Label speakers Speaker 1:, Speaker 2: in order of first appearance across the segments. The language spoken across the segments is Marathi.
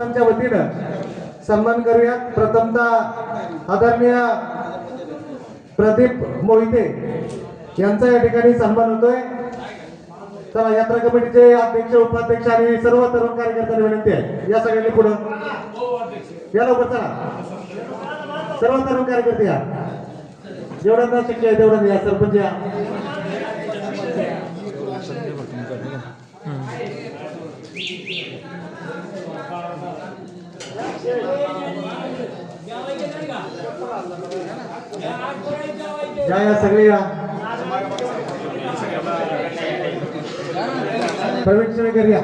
Speaker 1: वतीनं सन्मान करूया प्रथमतः आदरणीय प्रदीप मोहिते यांचा या ठिकाणी सन्मान होतोय. चला यात्रा कमिटीचे अध्यक्ष उपाध्यक्ष आणि सर्व तरुण कार्यकर्त्यांना विनंती आहे. या सगळ्यांनी पुढं. या लवकर चला. सर्व तरुण कार्यकर्ते या. जेवढ्यांना शक्य आहे तेवढ्या या. सरपंच या. या या सगळे या. प्रवीण शेळकर या.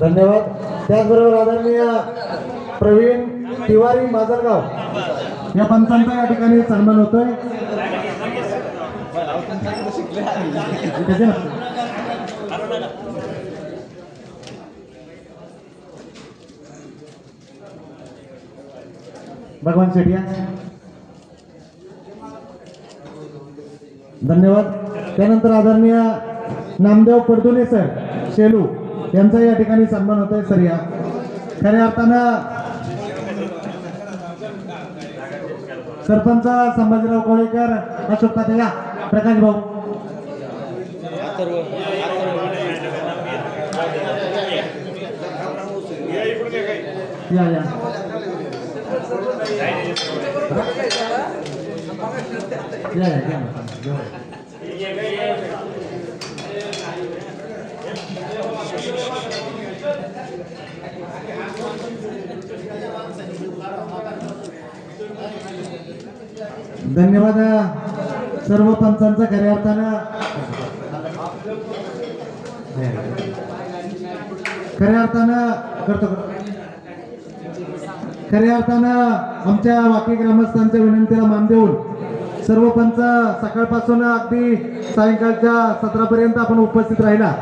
Speaker 1: धन्यवाद. त्याचबरोबर आदरणीय प्रवीण तिवारी माजरगाव या पंचांचा या ठिकाणी सन्मान होतोय. भगवान शेटिया धन्यवाद. त्यानंतर आदरणीय नामदेव पडदुले सर शेलू यांचा या ठिकाणी सन्मान होतोय सर या. खऱ्या अर्थानं सरपंच संभाजीराव कोळेकर अशोक ताटे या. प्रकाश भाऊ. या या. या या या. धन्यवाद सर्व पंचांचा खऱ्या अर्थानं खऱ्या अर्थानं करतो खऱ्या अर्थानं आमच्या वाकी ग्रामस्थांच्या विनंतीला मान देऊन सर्व पंच सकाळपासून अगदी सायंकाळच्या सत्रापर्यंत आपण उपस्थित राहिला.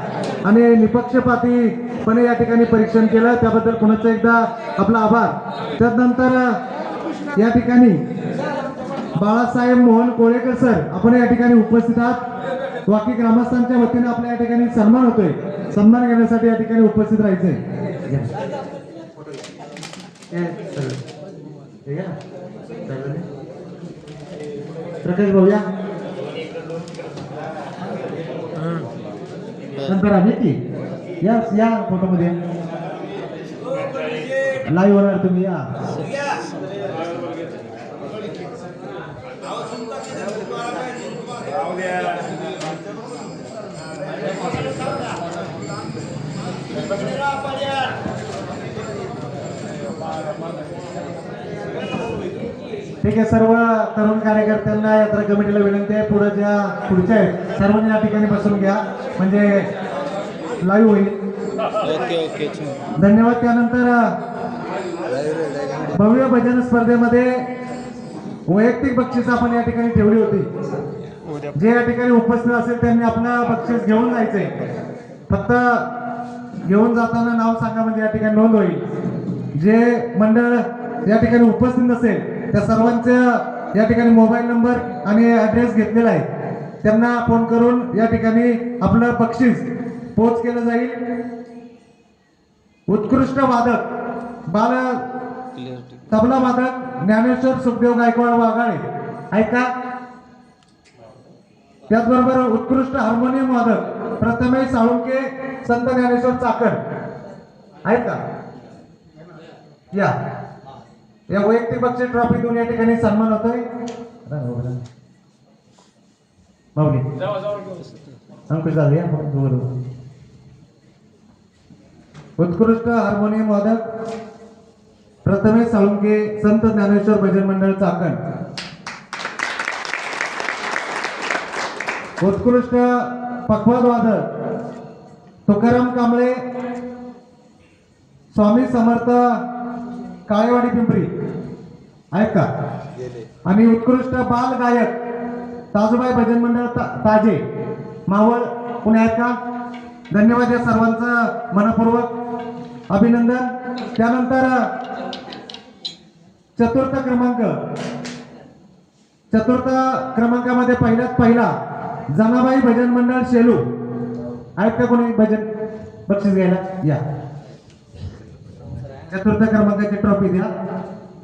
Speaker 1: आणि निपक्षपातीपणे या ठिकाणी परीक्षण केलं. त्याबद्दल पुन्हा एकदा आपला आभार. त्यानंतर या ठिकाणी बाळासाहेब मोहन कोळेकर सर आपण या ठिकाणी उपस्थित आहात. वाकी ग्रामस्थांच्या वतीने आपल्या या ठिकाणी सन्मान होतोय. सन्मान घेण्यासाठी या ठिकाणी उपस्थित राहायचंय या. या, सगळं. हे घ्या. सगळं घ्या. प्रकाश भाऊ या नंतर आम्ही ती. या या फोटोमध्ये लाईव्ह होणार तुम्ही या. ठीक आहे सर्व तरुण कार्यकर्त्यांना यात्रा कमिटीला विनंती आहे. पुढे ज्या पुढच्या आहेत सर्वांनी या ठिकाणी बसून घ्या. म्हणजे लाईव्ह होईल. धन्यवाद. त्यानंतर भव्य भजन स्पर्धेमध्ये वैयक्तिक बक्षीस आपण या ठिकाणी ठेवली होती. जे या ठिकाणी उपस्थित असेल त्यांनी आपलं बक्षीस घेऊन जायचंय. फक्त घेऊन जाताना नाव सांगा म्हणजे या ठिकाणी नोंद होईल. जे मंडळ या ठिकाणी उपस्थित नसेल त्या सर्वांचं या ठिकाणी मोबाईल नंबर आणि ऍड्रेस घेतलेला आहे. त्यांना फोन करून या ठिकाणी आपलं बक्षीस पोच केलं जाईल. उत्कृष्ट वादक बाल तबला वादक ज्ञानेश्वर सुखदेव गायकवाड वाघाळे. ऐका. त्याचबरोबर उत्कृष्ट हार्मोनियम वादक प्रथमेश साळुंके संत ज्ञानेश्वर चाकण. ऐका. या. या वैयक्तिक पक्ष ट्रॉफी देऊन या ठिकाणी सन्मान होतोय. अंकुश या बरोबर. उत्कृष्ट हार्मोनियम वादक. प्रथमेश साळुंके संत ज्ञानेश्वर भजन मंडळ चाकण. उत्कृष्ट पखवाद वादक. तुकाराम कांबळे. स्वामी समर्थ काळेवाडी पिंपरी. आहेत का आणि उत्कृष्ट बाल गायक ताजोबाई भजन मंडळ ता- ताजे मावळ पुणे आहेत का? धन्यवाद या सर्वांचं मनपूर्वक अभिनंदन. त्यानंतर चतुर्थ क्रमांक. चतुर्थ क्रमांकामध्ये पहिल्यात पहिला जनाबाई भजन मंडळ शेलू. आहेत का कोणी भजन? बक्षीस घ्यायला? या. चतुर्थ क्रमांकाची ट्रॉफी द्या.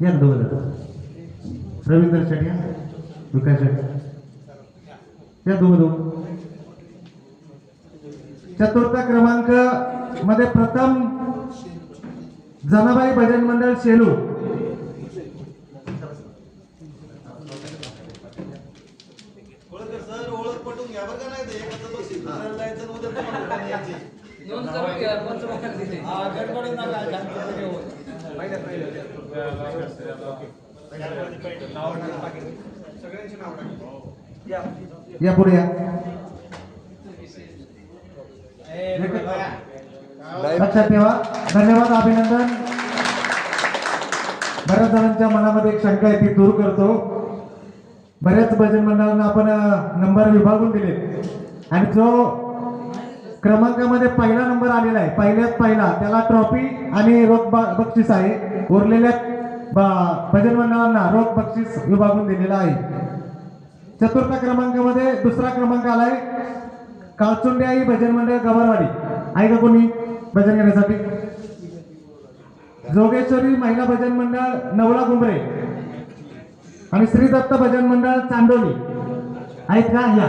Speaker 1: या ना दोघं. जण. रवींद्र शेट या विकास शेट या दोघं दोघं. चतुर्थ क्रमांकमध्ये प्रथम जनाबाई भजन मंडळ शेलू. या पुढे या. लक्षात ठेवा. धन्यवाद अभिनंदन. बऱ्याच जणांच्या मनामध्ये एक शंका आहे ती दूर करतो. बऱ्याच भजन मंडळांना आपण नंबर विभागून दिले आणि जो क्रमांकामध्ये पहिला नंबर आलेला आहे. पहिल्यात पहिला त्याला ट्रॉफी आणि रोख बक्षीस आहे. उरलेल्या भजन मंडळांना रोख बक्षीस विभागून दिलेला आहे. चतुर्थ क्रमांकामध्ये दुसरा क्रमांक आलाय. काळचुंडे आई भजन मंडळ गवरवाडी. आहे का कोणी भजन घेण्यासाठी? जोगेश्वरी महिला भजन मंडळ नवला गुंबरे आणि श्री दत्त भजन मंडळ चांदोली. आहेत का? या.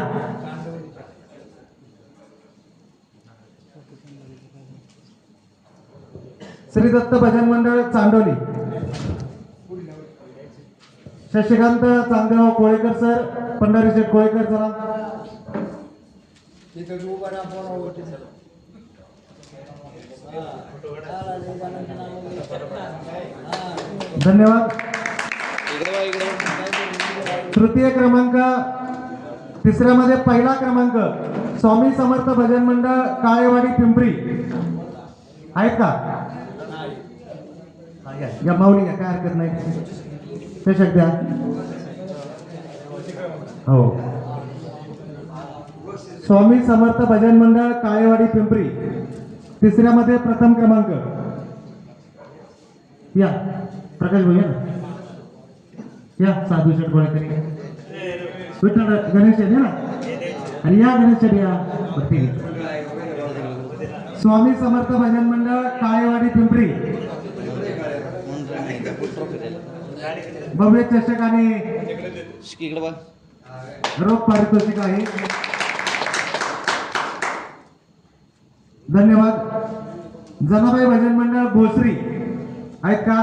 Speaker 1: श्री दत्त भजन मंडळ चांडोली शशिकांत चांदगाव कोळेकर सर पंढरी शेठ कोळेकर चला धन्यवाद. तृतीय क्रमांक तिसऱ्यामध्ये पहिला क्रमांक स्वामी समर्थ भजन मंडळ काळेवाडी पिंपरी. आहेत का? या. या माऊली काय हरकत नाही चषक द्या हो स्वामी समर्थ भजन मंडळ काळेवाडी पिंपरी तिसऱ्यामध्ये प्रथम क्रमांक या प्रकाश भैया या साधू शेठ विठ्ठल गणेश ना आणि या गणेश या स्वामी समर्थ भजन मंडळ काळेवाडी पिंपरी भव्य चषक आणि रोख पारितोषिक आहे. धन्यवाद. जनाबाई भजन मंडळ भोसरी आहेत का?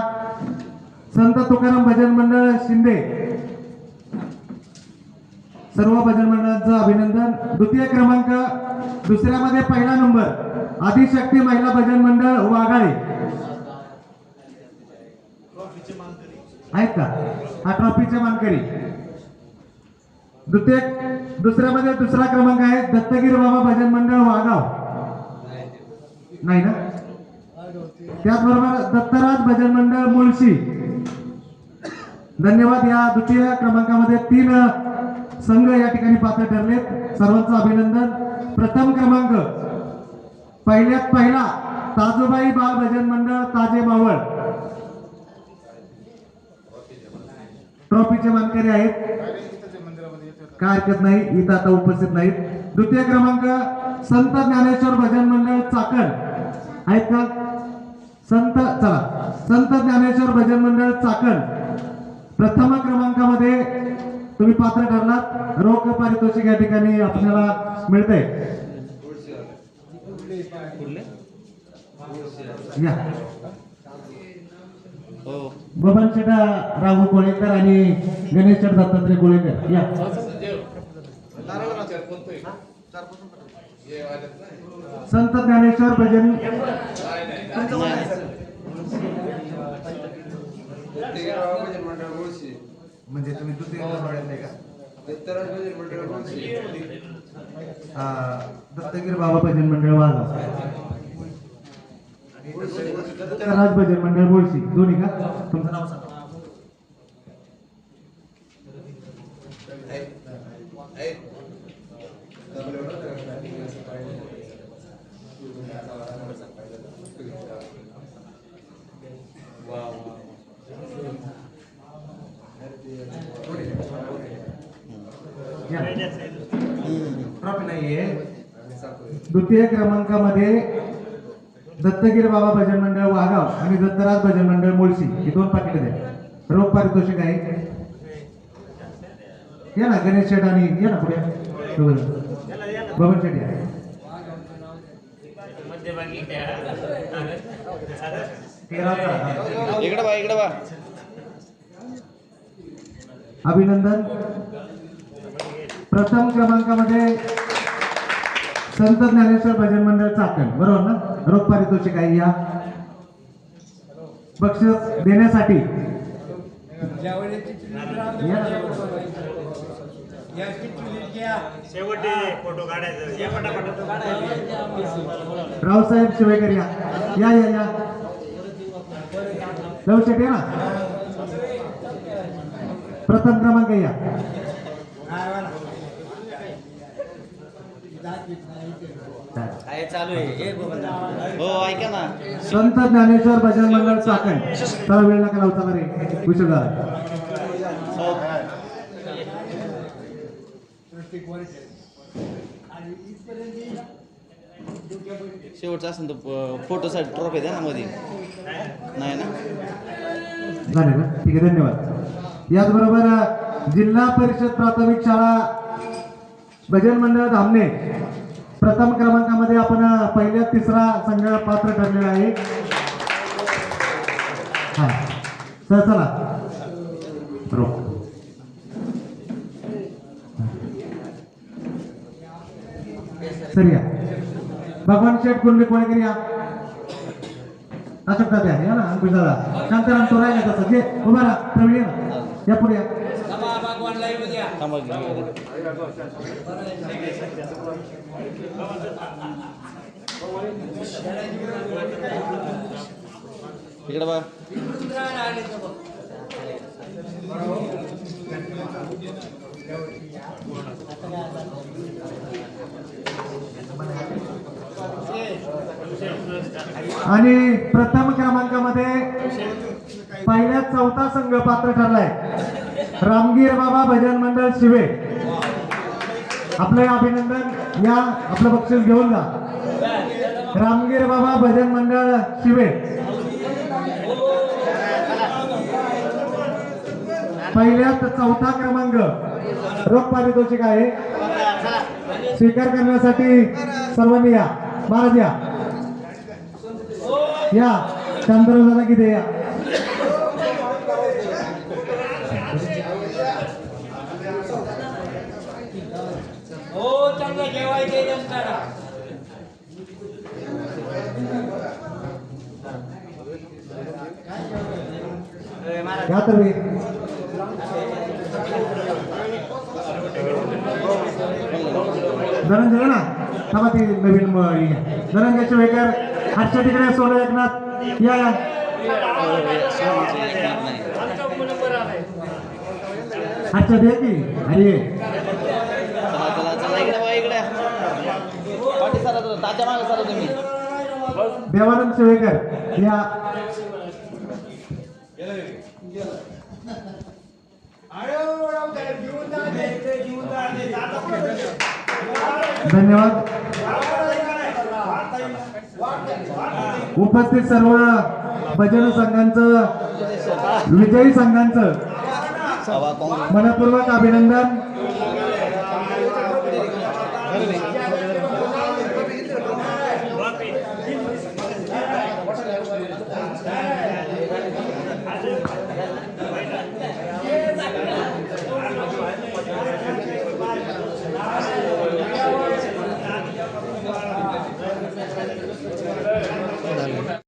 Speaker 1: संत तुकाराम भजन मंडळ शिंदे. सर्व भजन मंडळांचं अभिनंदन. द्वितीय क्रमांक दुसऱ्यामध्ये पहिला नंबर आदिशक्ती महिला भजन मंडळ वाघाळे. आहेत का हा ट्रॉफीचे मानकरी. द्वितीय दुसऱ्यामध्ये दुसरा क्रमांक आहे दत्तगिरी बाबा भजन मंडळ वागाव नाही ना? त्याचबरोबर दत्तराज भजन मंडळ मुळशी. धन्यवाद या द्वितीय क्रमांकामध्ये तीन संघ या ठिकाणी पात्र ठरलेत. सर्वांचं अभिनंदन. प्रथम क्रमांक पहिल्यात पहिला ताजोबाई बाल भजन मंडळ ताजे मावळ. ट्रॉफीचे मानकरी आहेत. काय हरकत नाही इथं आता उपस्थित नाहीत. द्वितीय क्रमांक संत ज्ञानेश्वर भजन मंडळ चाकण. आहेत का? संत चला. संत ज्ञानेश्वर भजन मंडळ चाकण. प्रथम क्रमांकामध्ये तुम्ही पात्र ठरलात. रोख पारितोषिक या ठिकाणी आपल्याला
Speaker 2: मिळते
Speaker 1: या.
Speaker 2: हो.
Speaker 1: बबन शेटा राघू कोळेकर आणि गणेश शेठ दत्तात्रय कोळेकर या. संत ज्ञानेश्वर भजन. म्हणजे तुम्ही दुसरी नाही का? दत्तगिरी बाबा भजन मंडळ वाजा. Dutia kramangka madhe दत्तगिरी बाबा भजन मंडळ वाघाव आणि दत्तराज भजन मंडळ मुळशी ही दोन पाकिट आहेत रोख पारितोषिक आहे. या ना गणेश शेठ आणि या ना पुढे. बबन शेठ या. अभिनंदन. प्रथम क्रमांकामध्ये संत ज्ञानेश्वर भजन मंडळ चाकण बरोबर ना? रोख पारितोषिक आहे या. बक्षीस देण्यासाठी. रावसाहेब शिवेकर या. या या या. शेट या ना? प्रथम क्रमांक या.
Speaker 2: हो ऐका ना.
Speaker 1: संत ज्ञानेश्वर भजन मंडळ चाकण. चला वेळ नका लावता रे उशीर झाला.
Speaker 2: शेवटचा असेल तर फोटोसाठी ट्रॉफी द्या ना मध्ये नाही ना?
Speaker 1: झाले ना? ठीक आहे धन्यवाद. याचबरोबर जिल्हा परिषद प्राथमिक शाळा भजन मंडळ धामणे. प्रथम क्रमांकामध्ये आपण पहिल्या तिसरा संघ पात्र ठरलेला आहे. हा. सर चला. बरोबर सर या. भगवान शेठ कुंडली कोणीकडे या. अशोक दादा या. ना अंकुश दादा. शांताराम तो राहिला तसं जे उभा राहा. प्रवीण या पुढे या.
Speaker 2: इकडे बा
Speaker 1: आणि प्रथम क्रमांकामध्ये पहिल्या चौथा संघ पात्र ठरलाय. रामगीर बाबा भजन मंडळ शिवे. आपलं अभिनंदन. या आपलं बक्षीस घेऊन जा. रामगीर बाबा भजन मंडळ शिवे. पहिल्यात चौथा क्रमांक. रोख पारितोषिक आहे. स्वीकार करण्यासाठी सर्वांनी या. महाराज या. या. किती या
Speaker 3: हो चांगलं जेवायचे जमताना
Speaker 1: या धनंजय ना. थांबा ती नवीन धनंजयचे वेकर. हातच्या तिकडे एकनाथ. या या.
Speaker 2: स्वामीचं ऐकणार
Speaker 1: हातच्या की. अरे
Speaker 2: चला चला चला इकडे बा इकडे पाठी सरा तो तात्या मागे सरा तुम्ही
Speaker 1: देवानंद शिवेकर या. धन्यवाद. उपस्थित सर्व भजन संघांचं विजयी संघांचं मनपूर्वक अभिनंदन.